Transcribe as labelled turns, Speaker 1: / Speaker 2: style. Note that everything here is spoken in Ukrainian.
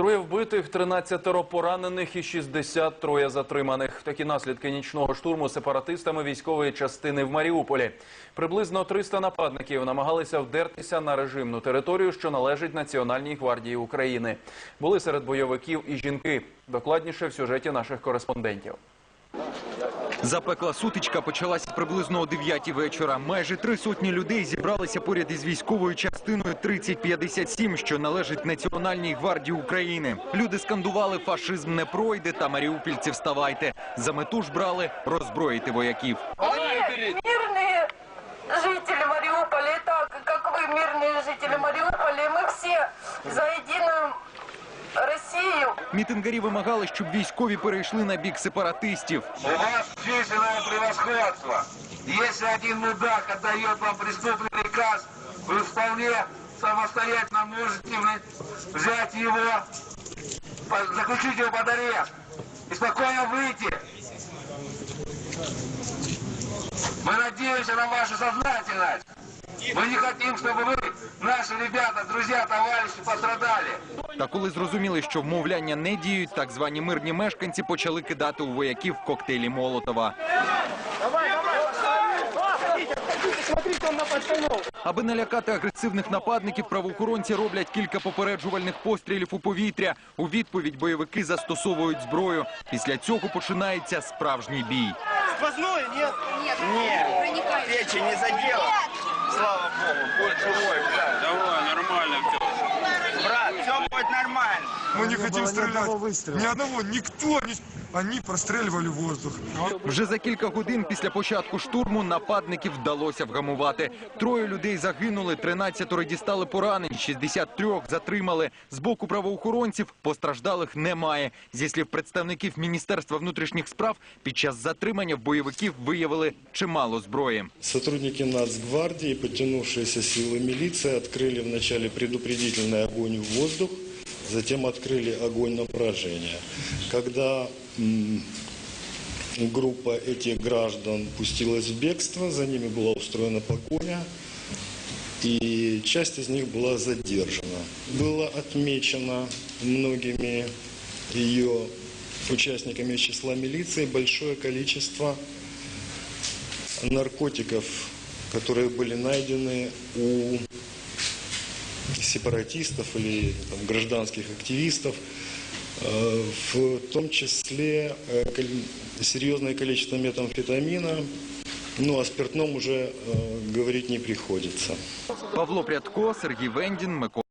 Speaker 1: Троє вбитих, 13 поранених і 63 затриманих. Такі наслідки нічного штурму сепаратистами військової частини в Маріуполі. Приблизно 300 нападників намагалися вдертися на режимну територію, що належить Національній гвардії України. Були серед бойовиків і жінки. Докладніше в сюжеті наших кореспондентів.
Speaker 2: Запекла сутичка почалася приблизно о 9 вечора. Майже три сотні людей зібралися поряд із військовою частиною 3057, що належить Національній гвардії України. Люди скандували «фашизм не пройде» та «маріупільці вставайте». За мету ж брали роззброїти вояків.
Speaker 3: мирные жители Мариуполя, и так как вы мирные жители Мариуполя, мы все за единую Россию.
Speaker 2: Мітингарі вимагали, щоб військові перейшли на бік сепаратистів.
Speaker 4: У вас численное превосходство. Если один мудак отдает вам преступный приказ, вы вполне самостоятельно можете вы- взять его, по- заключить его под арест и спокойно выйти. Мы надеемся на вашу сознательность. Мы не хотим, чтобы вы, наши ребята, друзья, товарищи, пострадали.
Speaker 2: Та коли зрозуміли, що вмовляння не діють, так звані мирні мешканці почали кидати у вояків коктейлі Молотова. Аби налякати агресивних нападників, правоохоронці роблять кілька попереджувальних пострілів у повітря. У відповідь бойовики застосовують зброю. Після цього починається справжній бій.
Speaker 5: Сквозной, нет? Нет. Печень не задела. Слава Богу,
Speaker 6: Мы не хотим стрелять. Ни одного, никто не... Они простреливали воздух.
Speaker 2: Вже за кілька годин після початку штурму нападників вдалося вгамувати. Троє людей загинули, 13 дістали поранень, 63 затримали. З боку правоохоронців постраждалих немає. Зі слів представників Міністерства внутрішніх справ, під час затримання в бойовиків виявили чимало зброї.
Speaker 7: Сотрудники Нацгвардии, подтянувшиеся силы милиции, открыли вначале предупредительный огонь в воздух, Затем открыли огонь на поражение. Когда группа этих граждан пустилась в бегство, за ними была устроена погоня, и часть из них была задержана. Было отмечено многими ее участниками из числа милиции большое количество наркотиков, которые были найдены у сепаратистов или там, гражданских активистов, э, в том числе э, серьезное количество метамфетамина, ну о спиртном уже э, говорить не приходится.
Speaker 2: Павло Прядко, Сергій Вендін, Микола.